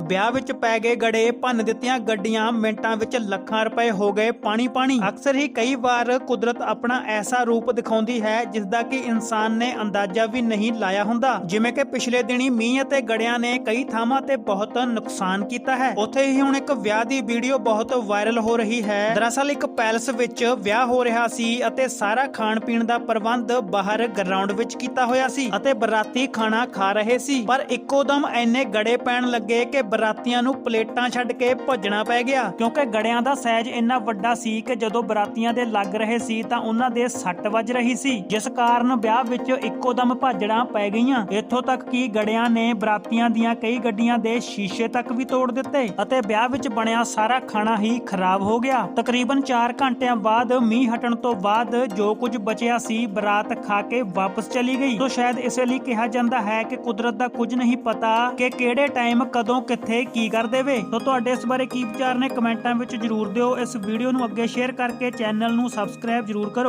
ਵਿਆਹ ਵਿੱਚ ਪੈ ਗਏ ਗੜੇ, ਭੰਨ ਦਿੱਤੀਆਂ ਗੱਡੀਆਂ, ਮਿੰਟਾਂ ਵਿੱਚ ਲੱਖਾਂ ਰੁਪਏ ਹੋ ਗਏ ਪਾਣੀ ਪਾਣੀ। ਅਕਸਰ ਹੀ ਕਈ ਵਾਰ ਕੁਦਰਤ ਆਪਣਾ ਐਸਾ ਰੂਪ ਦਿਖਾਉਂਦੀ ਹੈ ਜਿਸ ਦਾ ਕਿ ਇਨਸਾਨ ਨੇ ਅੰਦਾਜ਼ਾ ਵੀ ਨਹੀਂ ਲਾਇਆ ਹੁੰਦਾ। ਜਿਵੇਂ ਕਿ ਪਿਛਲੇ ਦਿਨੀ ਮੀਂਹ ਅਤੇ ਗੜਿਆਂ ਨੇ ਕਈ ਥਾਵਾਂ ਤੇ ਬਹੁਤ ਨੁਕਸਾਨ ਕੀਤਾ ਹੈ। ਉੱਥੇ ਹੀ ਹੁਣ ਇੱਕ ਵਿਆਹ ਦੀ ਵੀਡੀਓ ਬਹੁਤ ਵਾਇਰਲ ਹੋ ਰਹੀ ਹੈ। ਦਰਅਸਲ ਇੱਕ ਪੈਲਸ ਵਿੱਚ ਵਿਆਹ ਹੋ ਰਿਹਾ ਸੀ ਅਤੇ ਸਾਰਾ ਖਾਣ ਪੀਣ ਦਾ ਪ੍ਰਬੰਧ ਬਾਹਰ ਗਰਾਊਂਡ ਵਿੱਚ ਕੀਤਾ ਹੋਇਆ ਸੀ ਅਤੇ ਬਰਾਤੀ ਖਾਣਾ ਖਾ ਰਹੇ ਸੀ। ਪਰ ਇੱਕੋ ਦਮ ਐਨੇ ਗੜੇ ਪੈਣ ਲੱਗੇ ਕਿ ਬਰਾਤੀਆਂ ਨੂੰ ਪਲੇਟਾਂ ਛੱਡ ਕੇ ਭੱਜਣਾ ਪੈ ਗਿਆ। ਕਿਉਂਕਿ ਗੜਿਆਂ ਦਾ ਸਾਈਜ਼ ਇੰਨਾ ਵੱਡਾ ਸੀ ਕਿ ਜਦੋਂ ਬਰਾਤੀਆਂ ਦੇ ਲੱਗ ਰਹੇ ਸੀ ਤਾਂ ਉਹਨਾਂ ਦੇ ਸੱਟ ਵੱਜ ਰਹੀ ਸੀ, ਜਿਸ ਕਾਰਨ ਵਿਆਹ ਵਿੱਚ ਇੱਕੋ ਦਮ ਭੱਜਣਾ ਪੈ ਗਈਆਂ। ਇੱਥੋਂ ਤੱਕ ਕਿ ਗੜਿਆਂ ਨੇ ਬਰਾਤੀਆਂ ਦੀਆਂ ਕਈ ਗੱਡੀਆਂ ਦੇ ਸ਼ੀਸ਼ੇ ਤੱਕ ਵੀ ਤੋੜ ਦਿੱਤੇ ਅਤੇ ਵਿਆਹ ਵਿੱਚ ਬਣਿਆ ਸਾਰਾ ਖਾਣਾ ਹੀ ਖਰਾਬ ਹੋ ਗਿਆ। ਤਕਰੀਬਨ 4 ਘੰਟਿਆਂ ਬਾਅਦ ਮੀਂਹ ਹਟਣ ਤੋਂ ਬਾਅਦ ਜੋ ਕੁਝ ਬਚਿਆ ਸੀ, ਬਰਾਤ ਖਾ ਕੇ ਵਾਪਸ ਚਲੀ ਗਈ। ਤੋਂ ਸ਼ਾਇਦ ਇਸੇ ਲਈ ਕਿਹਾ ਜਾਂਦਾ ਹੈ ਕਿ ਕੁਦਰਤ ਦਾ ਕੁਝ ਨਹੀਂ ਪਤਾ ਕਿ ਕਿਹੜੇ ਟਾਈਮ ਕਦੋਂ ਇੱਥੇ ਕੀ ਕਰ ਦੇਵੇ ਤਾਂ ਤੁਹਾਡੇ ਇਸ ਬਾਰੇ ਕੀ ਵਿਚਾਰ ਨੇ? ਕਮੈਂਟਾਂ ਵਿੱਚ ਜਰੂਰ ਦਿਓ। ਇਸ ਵੀਡੀਓ ਨੂੰ ਅੱਗੇ ਸ਼ੇਅਰ ਕਰਕੇ ਚੈਨਲ ਨੂੰ ਸਬਸਕ੍ਰਾਈਬ ਜਰੂਰ ਕਰੋ।